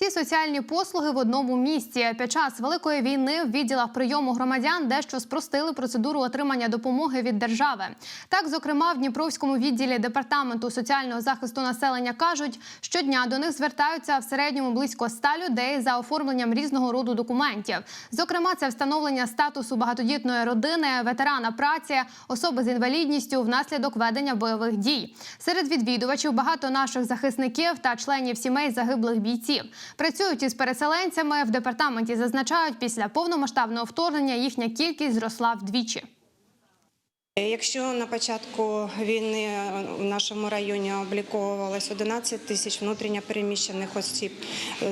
Всі соціальні послуги в одному місці. Під час великої війни в відділах прийому громадян дещо спростили процедуру отримання допомоги від держави. Так, зокрема, в Дніпровському відділі департаменту соціального захисту населення кажуть, щодня до них звертаються в середньому близько ста людей за оформленням різного роду документів. Зокрема, це встановлення статусу багатодітної родини, ветерана праці, особи з інвалідністю внаслідок ведення бойових дій. Серед відвідувачів багато наших захисників та членів сімей загиблих бійців. Працюють із переселенцями. В департаменті зазначають, після повномасштабного вторгнення їхня кількість зросла вдвічі. Якщо на початку війни в нашому районі обліковувалось 11 тисяч внутрішньо переміщених осіб,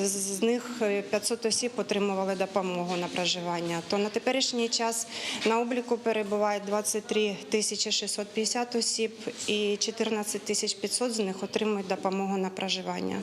з них 500 осіб отримували допомогу на проживання, то на теперішній час на обліку перебуває 23 тисячі 650 осіб і 14 тисяч 500 з них отримують допомогу на проживання.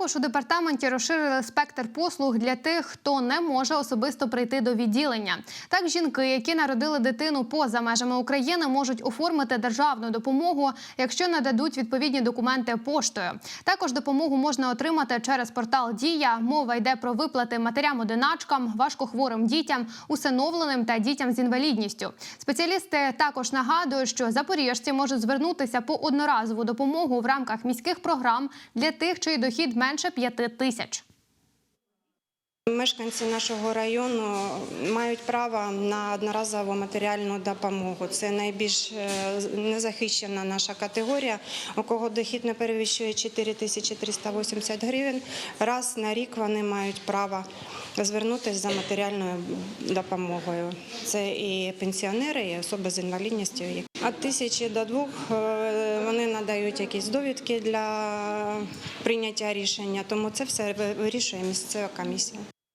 Також у департаменті розширили спектр послуг для тих, хто не може особисто прийти до відділення. Так, жінки, які народили дитину поза межами України, можуть оформити державну допомогу, якщо нададуть відповідні документи поштою. Також допомогу можна отримати через портал Дія. Мова йде про виплати матерям-одиначкам, важкохворим дітям, усиновленим та дітям з інвалідністю. Спеціалісти також нагадують, що запоріжці можуть звернутися по одноразову допомогу в рамках міських програм для тих, чий дохід менше 5 тисяч. Мешканці нашого району мають право на одноразову матеріальну допомогу. Це найбільш е, незахищена наша категорія, у кого дохід не перевищує 4380 гривень. Раз на рік вони мають право звернутися за матеріальною допомогою. Це і пенсіонери, і особи з інвалідністю. Від тисячі до двох е, надають якісь довідки для прийняття рішення, тому це все вирішує місцева комісія.